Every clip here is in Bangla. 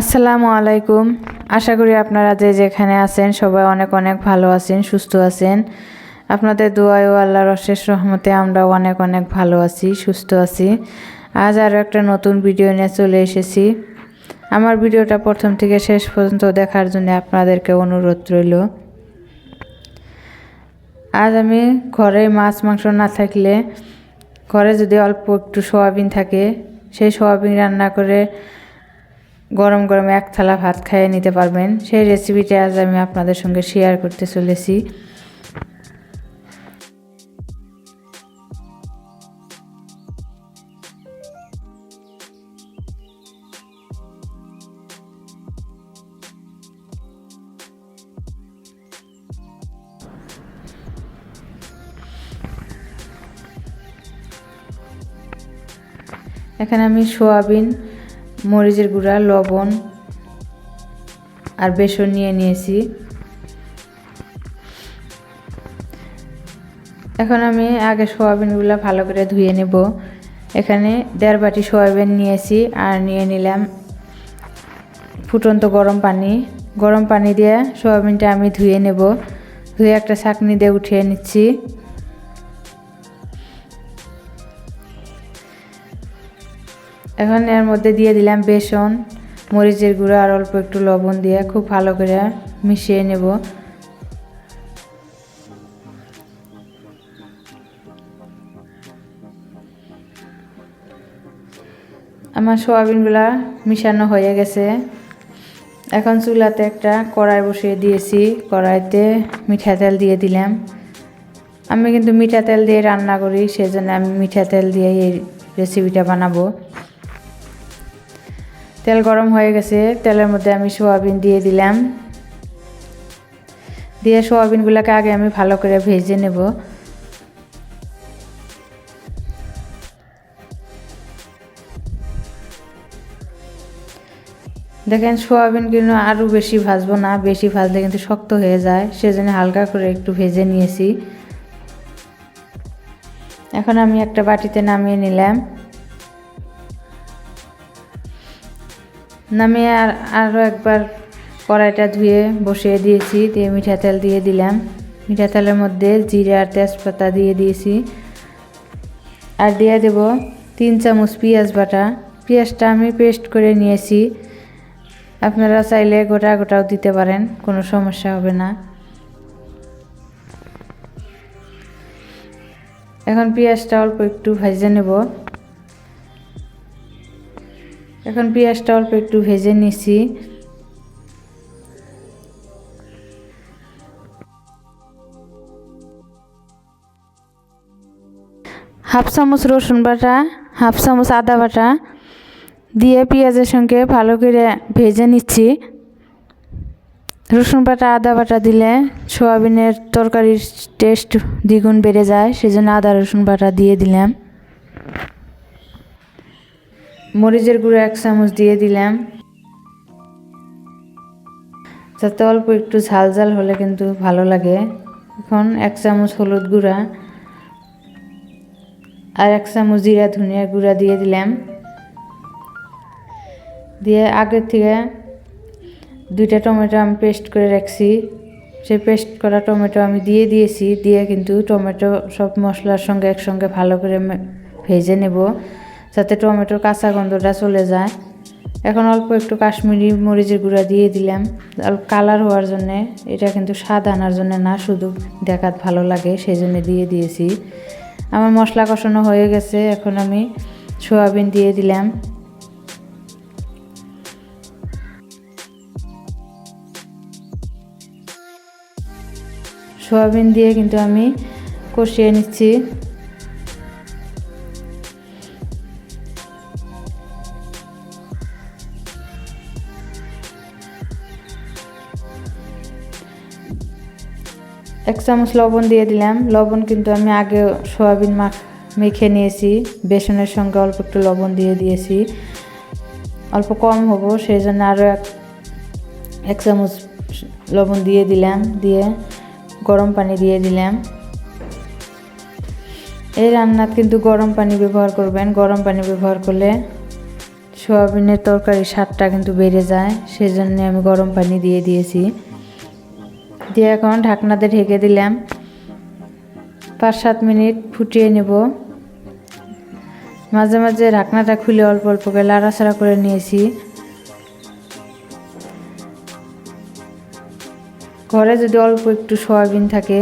আসসালামু আলাইকুম। আশা করি আপনারা যে যেখানে আছেন সবাই অনেক অনেক ভালো আছেন, সুস্থ আছেন। আপনাদের দোয়ায় ও আল্লাহর অশেষ রহমতে আমরাও অনেক অনেক ভালো আছি, সুস্থ আছি। আজ আরও একটা নতুন ভিডিও নিয়ে চলে এসেছি। আমার ভিডিওটা প্রথম থেকে শেষ পর্যন্ত দেখার জন্য আপনাদেরকে অনুরোধ রইল। আজ আমি ঘরে মাছ, মাংস না থাকলে, ঘরে যদি অল্প একটু সোয়াবিন থাকে, সেই সোয়াবিন রান্না করে গরম গরম এক থালা ভাত খাইয়ে নিতে পারবেন। সেই রেসিপিটা আজ আমি আপনাদের সঙ্গে শেয়ার করতে চলেছি। এখানে আমি সোয়াবিন মরিচের গুঁড়া, লবণ আর বেসন নিয়ে নিয়েছি। এখন আমি আগে সোয়াবিনগুলো ভালো করে ধুয়ে নেব। এখানে দেড় বাটি সোয়াবিন নিয়েছি আর নিয়ে নিলাম ফুটন্ত গরম পানি। গরম পানি দিয়ে সোয়াবিনটা আমি ধুয়ে নেব। ধুয়ে একটা ছাঁকনি দিয়ে উঠিয়ে নিচ্ছি। এখন এর মধ্যে দিয়ে দিলাম বেসন, মরিচের গুঁড়ো আর অল্প একটু লবণ দিয়ে খুব ভালো করে মিশিয়ে নেব। আমার সোয়াবিনগুলা মিশানো হয়ে গেছে। এখন চুলাতে একটা কড়াই বসিয়ে দিয়েছি। কড়াইতে মিঠা তেল দিয়ে দিলাম। আমি কিন্তু মিঠা তেল দিয়ে রান্না করি, সেজন্য আমি মিঠা তেল দিয়ে এই রেসিপিটা বানাবো। তেল গরম হয়ে গেছে, তেলের মধ্যে আমি সোয়াবিন দিয়ে দিলাম। দিয়ে সোয়াবিনগুলোকে আগে আমি ভালো করে ভেজে নেব। দেখেন সোয়াবিন কিন্তু আরও বেশি ভাজবো না, বেশি ভাজলে কিন্তু শক্ত হয়ে যায়, সেজন্য হালকা করে একটু ভেজে নিয়েছি। এখন আমি একটা বাটিতে নামিয়ে নিলাম। নামিয়ে আর আরও একবার কড়াইটা ধুয়ে বসিয়ে দিয়েছি, দিয়ে মিঠা তেল দিয়ে দিলাম। মিঠা তেলের মধ্যে জিরে আর তেজপাতা দিয়ে দিয়েছি। আর দিয়ে দেব তিন চামচ পেঁয়াজ বাটা। পেঁয়াজটা আমি পেস্ট করে নিয়েছি। আপনারা চাইলে গোটা গোটাও দিতে পারেন, কোনো সমস্যা হবে না। এখন পেঁয়াজটা অল্প একটু ভেজে নেব। এখন পেঁয়াজটা অল্প একটু ভেজে নিছি। হাফ চামচ রসুন বাটা, হাফ চামচ আদা বাটা দিয়ে পেঁয়াজের সঙ্গে ভালো করে ভেজে নিচ্ছি। রসুন বাটা, আদা বাটা দিলে সোয়াবিনের তরকারির টেস্ট দ্বিগুণ বেড়ে যায়, সেজন্য আদা রসুন বাটা দিয়ে দিলাম। মরিচের গুঁড়ো এক চামচ দিয়ে দিলাম। যাতে অল্প একটু ঝাল ঝাল হলে কিন্তু ভালো লাগে। এখন এক চামচ হলুদ গুঁড়া আর এক চামচ জিরা ধনিয়া গুঁড়া দিয়ে দিলাম। দিয়ে আগের থেকে দুইটা টমেটো আমি পেস্ট করে রাখছি। সেই পেস্ট করা টমেটো আমি দিয়ে দিয়েছি। দিয়ে কিন্তু টমেটো সব মশলার সঙ্গে একসঙ্গে ভালো করে ভেজে নেব। যাতে টমেটোর কাঁচা গন্ধটা চলে যায়। এখন অল্প একটু কাশ্মীরি মরিচের গুঁড়া দিয়ে দিলাম। কালার হওয়ার জন্যে এটা কিন্তু স্বাদ আনার জন্য না, শুধু দেখাত ভালো লাগে, সেই জন্য দিয়ে দিয়েছি। আমার মশলা কষানো হয়ে গেছে, এখন আমি সোয়াবিন দিয়ে দিলাম। সোয়াবিন দিয়ে কিন্তু আমি কষিয়ে নিচ্ছি। এক চামচ লবণ দিয়ে দিলাম। লবণ কিন্তু আমি আগে সোয়াবিন মাখ মেখে নিয়েছি। বেসনের সঙ্গে অল্প একটু লবণ দিয়ে দিয়েছি। অল্প কম হব সেই জন্য আরও এক এক চামচ লবণ দিয়ে দিলাম। দিয়ে গরম পানি দিয়ে দিলাম। এই রান্নাত কিন্তু গরম পানি ব্যবহার করবেন। গরম পানি ব্যবহার করলে সোয়াবিনের তরকারি স্বাদটা কিন্তু বেড়ে যায়। সেজন্য আমি গরম পানি দিয়ে দিয়েছি। দিয়ে এখন ঢাকনাতে ঢেকে দিলাম। পাঁচ সাত মিনিট ফুটিয়ে নেব। মাঝে মাঝে ঢাকনাটা খুলে অল্প অল্প করে লাড়াচাড়া করে নিয়েছি। ঘরে যদি অল্প একটু সয়াবিন থাকে,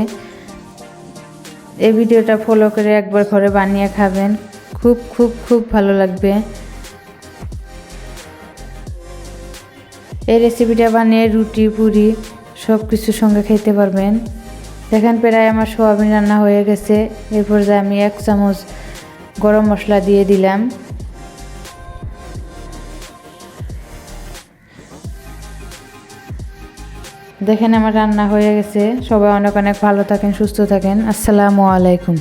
এই ভিডিওটা ফলো করে একবার ঘরে বানিয়ে খাবেন। খুব খুব খুব ভালো লাগবে। এই রেসিপিটা বানিয়ে রুটি, পুরি সব কিছুর সঙ্গে খেতে পারবেন। দেখেন প্রায় আমার সোয়াবিন রান্না হয়ে গেছে। এরপর যে আমি এক চামচ গরম মশলা দিয়ে দিলাম। দেখেন আমার রান্না হয়ে গেছে। সবাই অনেক অনেক ভালো থাকেন, সুস্থ থাকেন। আসসালামু আলাইকুম।